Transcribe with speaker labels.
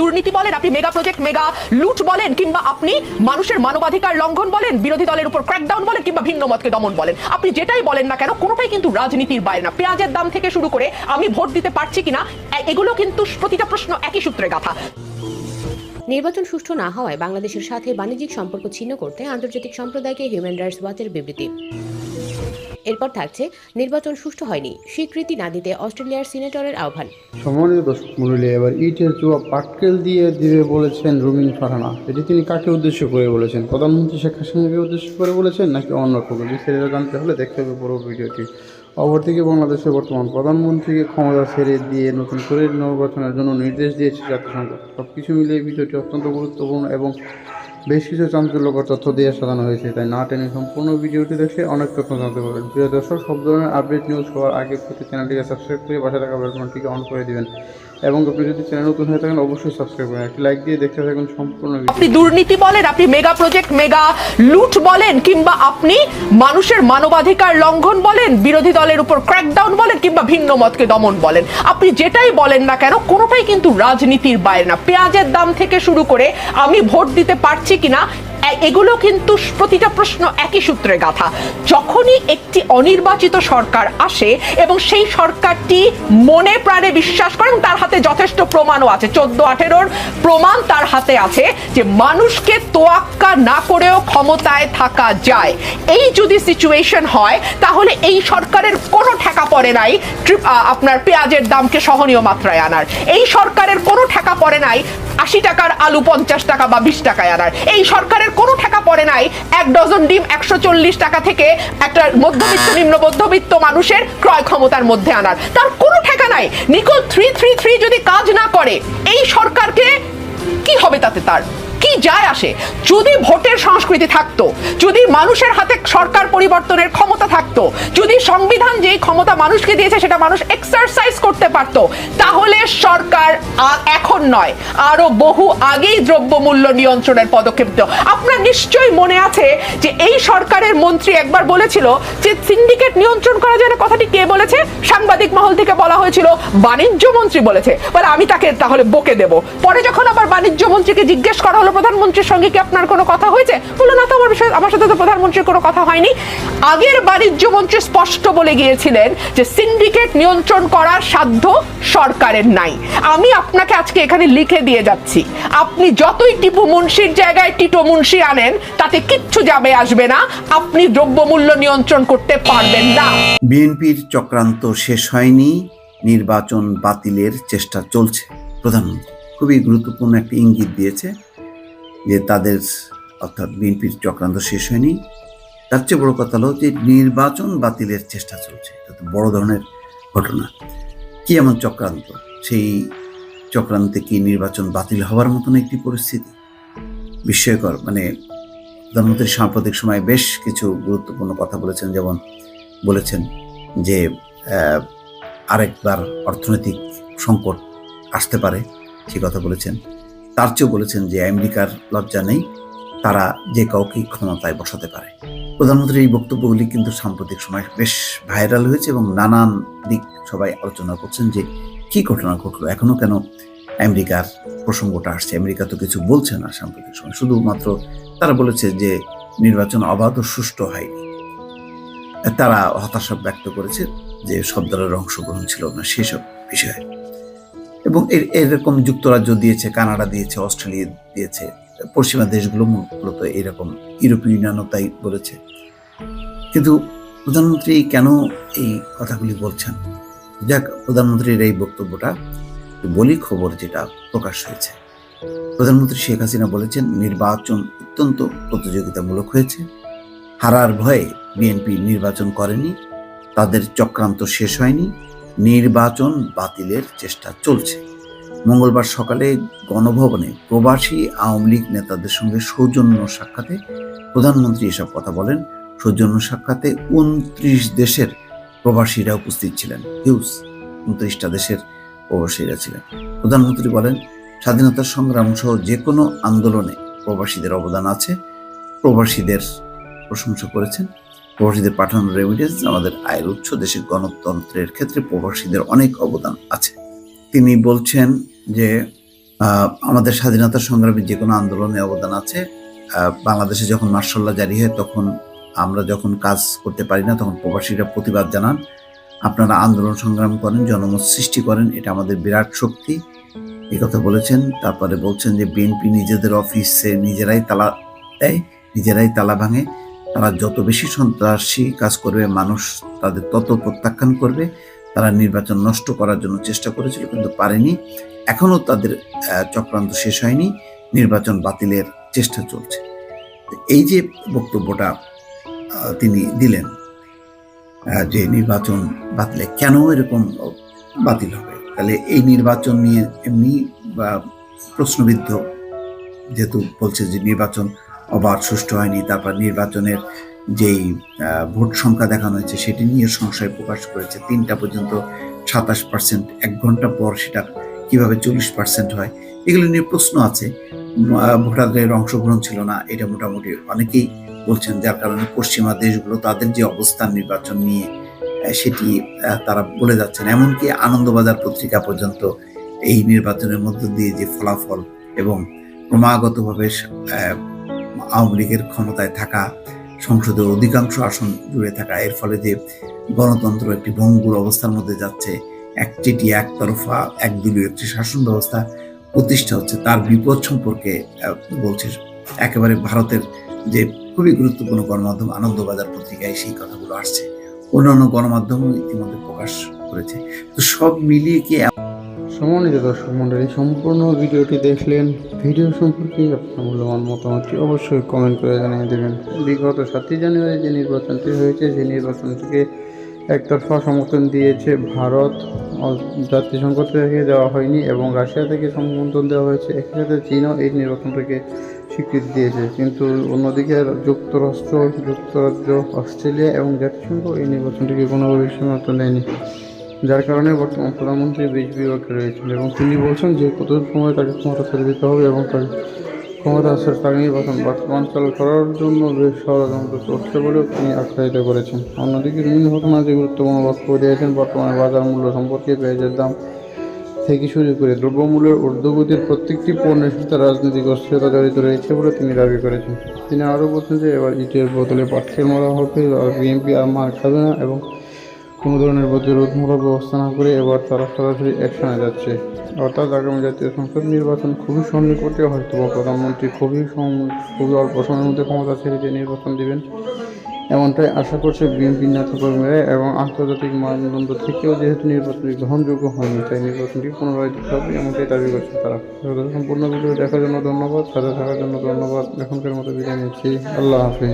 Speaker 1: দুর্নীতি বলেন, আপনি মেগা প্রজেক্ট মেগা লুট বলেন, কিংবা আপনি মানুষের মানবাধিকার লঙ্ঘন বলেন, বিরোধী দলের উপর ক্র্যাকডাউন বলেন, কিংবা ভিন্ন মতকে দমন বলেন। আপনি যেটাই বলেন না কেন, কোনোটাই কিন্তু রাজনীতির বাইরে না। পেঁয়াজের দাম থেকে শুরু করে আমি ভোট দিতে পারছি কিনা এগুলো কিন্তু প্রতিটা প্রশ্ন একই সূত্রে গাথা।
Speaker 2: নির্বাচন সুষ্ঠু না হওয়ায় বাংলাদেশের সাথে বাণিজ্যিক সম্পর্ক ছিন্ন করতে আন্তর্জাতিক সম্প্রদায়কে হিউম্যান রাইটস ওয়াচের বিবৃতি। এরপর থাকছে, নির্বাচন সুষ্ঠু হয়নি। স্বীকৃতি না দিতে অস্ট্রেলিয়ার সিনেটরের আহ্বান।
Speaker 3: সম্মানিত দর্শক মন্ডলী এবার ইটের চুয়া পাটকেল দিয়ে দিবে বলেছেন রুমিন ফারহানা। এটি তিনি কাকে উদ্দেশ্য করে বলেছেন? প্রধানমন্ত্রী শেখ হাসিনাকে উদ্দেশ্য করে বলেছেন নাকি অন্য কোনো? বিস্তারিত জানতে হলে দেখতে হবে পুরো ভিডিওটি। অপরদিকে বাংলাদেশের বর্তমান প্রধানমন্ত্রীকে ক্ষমতা ছেড়ে দিয়ে নতুন করে নির্বাচনের জন্য নির্দেশ দিয়েছে জাতিসংঘ। সব কিছু মিলিয়ে ভিডিওটি অত্যন্ত গুরুত্বপূর্ণ এবং বেশ কিছু চাঞ্চল্যকর তথ্য দিয়ে সাজানো হয়েছে, তাই না টেনে সম্পূর্ণ ভিডিওটি দেখে অনেক তথ্য জানতে পারবেন। প্রিয় দর্শক, সব ধরনের আপডেট নিউজ হওয়ার আগে প্রতি চ্যানেলটিকে সাবস্ক্রাইব করে পাশে থাকা বেলকনটিকে অন করে দিবেন। এবং আপনি যদি চ্যানেল নতুন হয়ে থাকেন, অবশ্যই সাবস্ক্রাইব একটি লাইক দিয়ে দেখতে থাকুন সম্পূর্ণ
Speaker 1: আপনি দুর্নীতি বলেন, আপনি মেগা প্রজেক্ট মেগা লুট বলেন, কিংবা আপনি মানুষের মানবাধিকার লঙ্ঘন বলেন, বিরোধী দলের উপর ক্র্যাকডাউন বলেন, কিংবা ভিন্ন মতকে দমন বলেন, আপনি যেটাই বলেন না কেন, কোনোটাই কিন্তু রাজনীতির বাইরে না। পেঁয়াজের দাম থেকে শুরু করে আমি ভোট দিতে পারছি কিনা এগুলো কিন্তু প্রতিটা প্রশ্ন একই সূত্রে গাথা। যখনই একটি অনির্বাচিত সরকার আসে এবং সেই সরকারটি মনে প্রাণে বিশ্বাস করে তার হাতে যথেষ্ট প্রমাণও আছে, চোদ্দ, আঠেরোর প্রমাণ তার হাতে আছে যে মানুষকে তোয়াক্কা না করেও ক্ষমতায় থাকা যায়। এই যদি সিচুয়েশন হয়, তাহলে এই সরকারের কোনো ঠেকা পড়ে নাই আপনার পেঁয়াজের দামকে সহনীয় মাত্রায় আনার। এই সরকারের কোনো ঠেকা পড়ে নাই, আশি টাকার আলু পঞ্চাশ টাকা বা বিশ টাকায় আনার। এই সরকারের কোনো ঠেকা পড়ে নাই। এক ডজন ডিম একশো চল্লিশ টাকা থেকে একটা মধ্যবিত্ত, নিম্ন মধ্যবিত্ত মানুষের ক্রয় ক্ষমতার মধ্যে আনার। তার কোনো ঠেকা নাই। নিকো থ্রি থ্রি থ্রি যদি কাজ না করে, এই সরকারকে কি হবে তাতে তার? কি যায় আসে? যদি ভোটের সংস্কৃতি থাকতো, যদি মানুষের হাতে সরকার পরিবর্তনের ক্ষমতা থাকতো, যদি সংবিধান যেই ক্ষমতা মানুষকে দিয়েছে সেটা মানুষ এক্সারসাইজ করতে পারতো, তাহলে সরকার এখন নয়, আরও বহু আগেই দ্রব্যমূল্য নিয়ন্ত্রণের পদক্ষেপ দিত আপনার নিশ্চয়ই মনে আছে যে এই সরকারের মন্ত্রী একবার বলেছিল যে সিন্ডিকেট নিয়ন্ত্রণ করা যায় না কথাটি কে বলেছে? সাংবাদিক মহল থেকে বলা হয়েছিল, বাণিজ্য মন্ত্রী বলেছে। বলে আমি তাকে তাহলে বকে দেব। পরে যখন আবার বাণিজ্য মন্ত্রীকে জিজ্ঞেস করা হলো প্রধানমন্ত্রীর সঙ্গে কি আপনার কোনো কথা হয়েছে? বলল না তো আমার বিষয়ে, আমার সাথে তো প্রধানমন্ত্রীর কোনো কথা হয়নি। আগের বাণিজ্য মন্ত্রী স্পষ্ট বলে গিয়েছিলেন যে সিন্ডিকেট নিয়ন্ত্রণ করার সাধ্য সরকারের নাই। আমি আপনাকে আজকে এখানে লিখে দিয়ে যাচ্ছি। আপনি যতই টিপু মুন্সির জায়গায় টিটো মুন্সি আনেন, তাতে কিচ্ছু যাবে আসবে না। আপনি দ্রব্যমূল্য নিয়ন্ত্রণ করতে পারবেন না।
Speaker 4: বিএনপির চক্রান্ত শেষ হয়নি, নির্বাচন বাতিলের চেষ্টা চলছে প্রধানমন্ত্রী। খুবই গুরুত্বপূর্ণ একটি ইঙ্গিত দিয়েছে। যে তাদের অর্থাৎ বিএনপির চক্রান্ত শেষ হয়নি, তার চেয়ে বড় কথা হলো যে নির্বাচন বাতিলের চেষ্টা চলছে। এটা তো বড় ধরনের ঘটনা। কি এমন চক্রান্ত? সেই চক্রান্তে কি নির্বাচন বাতিল হওয়ার মতন একটি পরিস্থিতি? বিস্ময়কর মানে প্রধানমন্ত্রী সাম্প্রতিক সময় বেশ কিছু গুরুত্বপূর্ণ কথা বলেছেন, যেমন বলেছেন যে আরেকবার অর্থনৈতিক সংকট আসতে পারে, সে কথা বলেছেন। তার চেয়েও বলেছেন যে আমেরিকার লজ্জা নেই, তারা যে কাউকেই ক্ষমতায় বসাতে পারে। প্রধানমন্ত্রীর এই বক্তব্যগুলি কিন্তু সাম্প্রতিক সময় বেশ ভাইরাল হয়েছে এবং নানান দিক সবাই আলোচনা করছেন যে কি ঘটনা ঘটলো এখনও কেন আমেরিকার প্রসঙ্গটা আসছে। আমেরিকা তো কিছু বলছে না সাম্প্রতিক সময়, শুধুমাত্র তারা বলেছে যে নির্বাচন অবাধ ও সুষ্ঠু হয়নি। তারা হতাশা ব্যক্ত করেছে যে সব দলের অংশগ্রহণ ছিল না সেসব বিষয়ে। এবং এর, এরকম যুক্তরাজ্য দিয়েছে, কানাডা দিয়েছে, অস্ট্রেলিয়া দিয়েছে, পশ্চিমা দেশগুলো মূলত এরকম ইউরোপীয় ইউনিয়নও তাই বলেছে। কিন্তু প্রধানমন্ত্রী কেন এই কথাগুলি বলছেন? যাক, প্রধানমন্ত্রীর এই বক্তব্যটা বলি খবর যেটা প্রকাশ হয়েছে। প্রধানমন্ত্রী শেখ হাসিনা বলেছেন, নির্বাচন অত্যন্ত প্রতিযোগিতামূলক হয়েছে। হারার ভয়ে বিএনপি নির্বাচন করেনি, তাদের চক্রান্ত শেষ হয়নি নির্বাচন বাতিলের চেষ্টা চলছে। মঙ্গলবার সকালে গণভবনে প্রবাসী আওয়ামী লীগ নেতাদের সঙ্গে সৌজন্য সাক্ষাতে প্রধানমন্ত্রী এসব কথা বলেন। সৌজন্য সাক্ষাতে উনত্রিশ দেশের প্রবাসীরা উপস্থিত ছিলেন। হিউজ উনত্রিশটা দেশের প্রবাসীরা ছিলেন। প্রধানমন্ত্রী বলেন, স্বাধীনতা সংগ্রাম সহ যে কোনো আন্দোলনে প্রবাসীদের অবদান আছে। প্রবাসীদের প্রশংসা করেছেন। প্রবাসীদের পাঠানো রেমিডেন্স আমাদের আয়ের উৎস দেশের গণতন্ত্রের ক্ষেত্রে প্রবাসীদের অনেক অবদান আছে। তিনি বলছেন যে আমাদের স্বাধীনতা সংগ্রামী যে কোনো আন্দোলনে অবদান আছে। বাংলাদেশে যখন মার্শাল্লাহ জারি হয়, তখন আমরা যখন কাজ করতে পারি না, তখন প্রবাসীরা প্রতিবাদ জানান। আপনারা আন্দোলন সংগ্রাম করেন, জনমত সৃষ্টি করেন, এটা আমাদের বিরাট শক্তি। এই কথা বলেছেন, তারপরে বলছেন যে, বিএনপি নিজেদের অফিসে নিজেরাই তালা দেয়, নিজেরাই তালা ভাঙে। তারা যত বেশি সন্ত্রাসী কাজ করবে, মানুষ তাদের তত প্রত্যাখ্যান করবে, তারা নির্বাচন নষ্ট করার জন্য চেষ্টা করেছিল কিন্তু পারেনি। এখনও তাদের চক্রান্ত শেষ হয়নি, নির্বাচন বাতিলের চেষ্টা চলছে। এই যে বক্তব্যটা তিনি দিলেন যে নির্বাচন বাতিলে কেন এরকম বাতিল হবে? তাহলে এই নির্বাচন নিয়ে এমনি, বা প্রশ্নবিদ্ধ যেহেতু বলছে যে নির্বাচন অবাধ, সুষ্ঠু হয়নি। তারপর নির্বাচনের যেই ভোট সংখ্যা দেখানো হয়েছে, সেটি নিয়ে সংশয় প্রকাশ করেছে। তিনটা পর্যন্ত সাতাশ পার্সেন্ট এক ঘণ্টা পর সেটা কীভাবে চল্লিশ পার্সেন্ট হয়, এগুলো নিয়ে প্রশ্ন আছে। ভোটারদের অংশগ্রহণ ছিল না, এটা মোটামুটি অনেকেই বলছেন, যার কারণে পশ্চিমা দেশগুলো তাদের যে অবস্থান নির্বাচন নিয়ে সেটি তারা বলে যাচ্ছেন। এমনকি আনন্দবাজার পত্রিকা পর্যন্ত এই নির্বাচনের মধ্য দিয়ে যে ফলাফল এবং ক্রমাগতভাবে আওয়ামী লীগের ক্ষমতায় থাকা, সংসদের অধিকাংশ আসন জুড়ে থাকা। এর ফলে যে গণতন্ত্র একটি ভঙ্গুর অবস্থার মধ্যে যাচ্ছে একচেটি একতরফা একদলীয় একটি শাসন ব্যবস্থা প্রতিষ্ঠা হচ্ছে, তার বিপদ সম্পর্কে বলছে একেবারে ভারতের যে খুবই গুরুত্বপূর্ণ গণমাধ্যম আনন্দবাজার পত্রিকায় সেই কথাগুলো আসছে। অন্যান্য গণমাধ্যমও ইতিমধ্যে প্রকাশ করেছে। তো সব মিলিয়ে কি
Speaker 3: সম্মানিত দর্শক মন্ডলী সম্পূর্ণ ভিডিওটি দেখলেন, ভিডিও সম্পর্কে আপনার মূল্যবান মতামতটি অবশ্যই কমেন্ট করে জানিয়ে দেবেন। বিগত সাতই জানুয়ারি যে নির্বাচনটি হয়েছে, সেই নির্বাচনটিকে একতরফা সমর্থন দিয়েছে ভারত। জাতিসংঘ থেকে দেওয়া হয়নি এবং রাশিয়া থেকে সমর্থন দেওয়া হয়েছে। একই সাথে চীনও এই নির্বাচনটাকে স্বীকৃতি দিয়েছে। কিন্তু অন্যদিকে যুক্তরাষ্ট্র, যুক্তরাজ্য, অস্ট্রেলিয়া এবং জাতিসংঘ এই নির্বাচনটিকে কোনোভাবে সমর্থন দেয়নি। যার কারণে বর্তমান প্রধানমন্ত্রী বীজ বিভাগে রয়েছেন এবং তিনি বলছেন যে কত সময় তাকে ক্ষমতা ছেড়ে দিতে হবে এবং তাকে ক্ষমতা আসার তার নির্বাচন চালু করার জন্য বেশ ষড়যন্ত্র চলছে বলেও তিনি আখ্যায়িত করেছেন। অন্যদিকে বিভিন্ন ঘটনা যে গুরুত্বপূর্ণ বক্তব্য দিয়েছেন, বর্তমানে বাজার মূল্য সম্পর্কে পেঁয়াজের দাম থেকে শুরু করে দ্রব্যমূল্যের ঊর্ধ্বগতির প্রত্যেকটি পণ্যের সাথে রাজনৈতিক অস্থিরতা জড়িত রয়েছে বলে তিনি দাবি করেছেন। তিনি আরও বলছেন যে এবার ইটের বোতলে পাটকেল মারা হবে, আর বিএনপি আর মার খাবে না এবং কোনো ধরনের প্রতিরোধমূলক ব্যবস্থা না করে এবার তারা সরাসরি অ্যাকশনে যাচ্ছে। অর্থাৎ আগামী জাতীয় সংসদ নির্বাচন খুবই সন্নিকটে হয়তো প্রধানমন্ত্রী খুবই খুবই অল্প সময়ের মধ্যে ক্ষমতা ছেড়ে দিয়ে নির্বাচন দেবেন, এমনটাই আশা করছে বিএনপি নেতাকর্মীরা এবং আন্তর্জাতিক মানদণ্ড থেকেও যেহেতু নির্বাচনটি গ্রহণযোগ্য হয়নি, তাই নির্বাচনটি পুনরায় দিতে হবে এমনটাই দাবি করছে তারা। সম্পূর্ণ ভিডিও দেখার জন্য ধন্যবাদ, সাথে থাকার জন্য ধন্যবাদ। এখনকার মতো বিদায় নিচ্ছি। আল্লাহ হাফিজ।